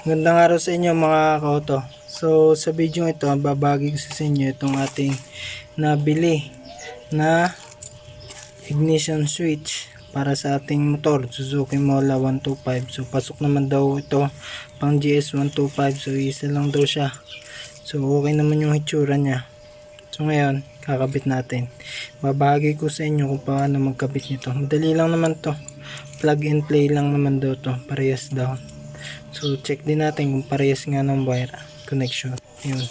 Gandang araw sa inyo mga kauto. So sa video ito, babagi ko sa inyo itong ating nabili na ignition switch para sa ating motor Suzuki Mola 125. So pasok naman daw ito pang GS 125. So isa lang daw siya. So okay naman yung hitsura niya. So ngayon, kakabit natin. Babahagi ko sa inyo kung paano magkabit nito. Madali lang naman to. Plug and play lang naman daw to. Parehas daw. So check din natin kung parehas nga ng wire connection. Yun.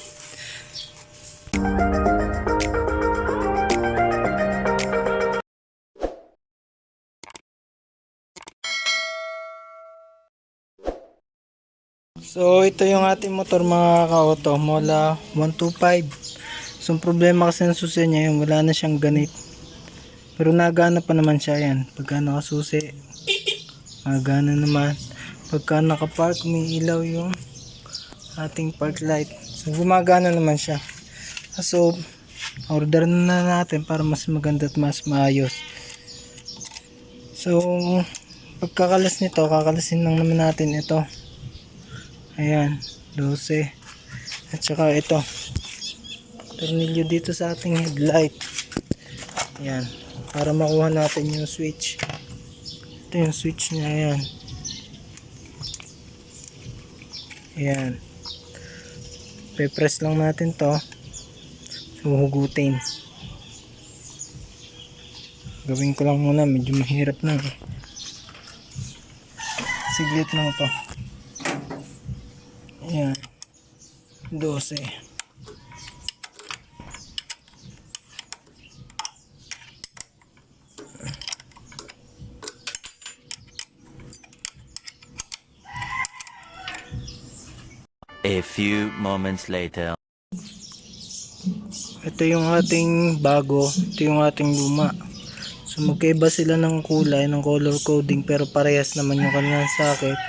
So ito yung ating motor mga ka-auto, Mola 125. So problema kasi ng susi niya yung wala na siyang ganit. Pero nagana pa naman siya yan. Pagka nakasusi, nagana naman. Pagka nakapark, may ilaw yung ating park light. So gumagana naman siya. So order na natin para mas maganda at mas maayos. So pagkakalas nito, kakalasin lang naman natin ito. Ayan, 12. At saka ito. Tornilyo dito sa ating headlight. Ayan, para makuha natin yung switch. Ito yung switch niya, ayan. Ayan. Pe-press lang natin to. Huhugutin. Gawin ko lang muna, medyo mahirap na. eh. Siglit lang to. Ayan. 12. A few moments later. Ito yung ating bago, ito yung ating luma. So magkaiba sila ng kulay, ng color coding pero parehas naman yung kanilang socket.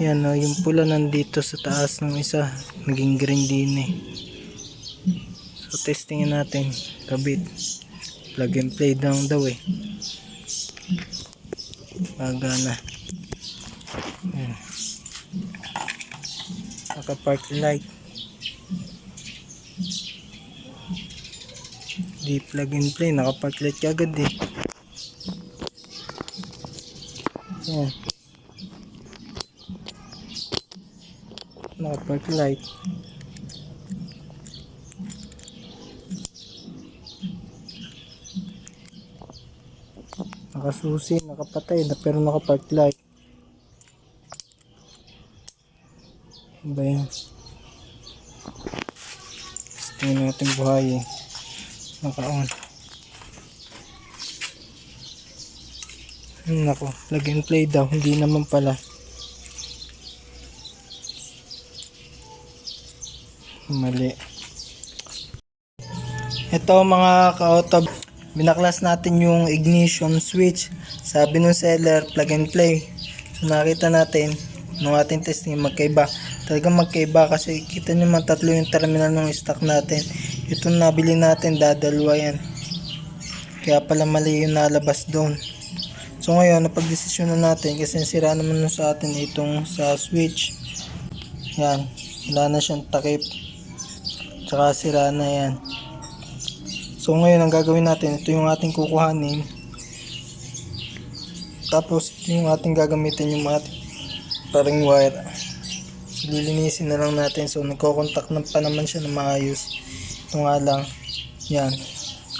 Yan o, yung pula nandito sa taas ng isa, naging green din eh. So testingin natin, kabit. Plug and play down daw eh. Magana. Naka-park light. Di plug and play, naka-park light agad eh. Yan. Naka-park light. Nakasusi, nakapatay na pero naka-park light. Ano ba yan? Tingnan natin buhay eh. Naka-on. Hmm, Nako, plug and play daw. Hindi naman pala. Mali. Ito mga ka-auto, binaklas natin yung ignition switch. Sabi ng seller, plug and play. So nakita natin, nung ating testing, magkaiba. Talagang magkaiba kasi kita nyo man tatlo yung terminal ng stock natin. Itong nabili natin, dadalwa yan. Kaya pala mali yung nalabas doon. So ngayon, napagdesisyon na natin kasi sira naman nun sa atin itong sa switch. Yan, wala na siyang takip. Tsaka sira na yan. So ngayon, ang gagawin natin, ito yung ating kukuhanin. Tapos, ito yung ating gagamitin yung ating parang wire. So, lilinisin na lang natin. So, nagko-contact na pa naman siya na maayos. Ito nga lang, yan.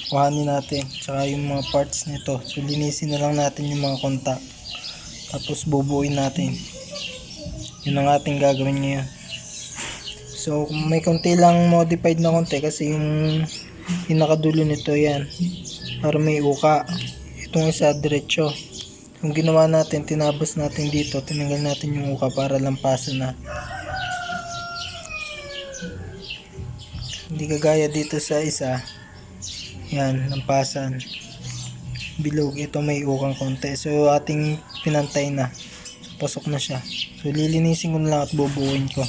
Kuhanin natin. Tsaka yung mga parts nito. So, linisin na lang natin yung mga contact. Tapos, bubuuin natin. Yun ang ating gagawin ngayon. So, may konti lang modified na konti kasi yung pinakadulo nito yan. Para may uka. Itong isa diretso. Yung ginawa natin, tinabas natin dito, tinanggal natin yung uka para lampasan na. Hindi kagaya dito sa isa. Yan, lampasan. Bilog, ito may ukang konti. So, ating pinantay na. Pasok na siya. So, lilinisin ko na lang at bubuuin ko.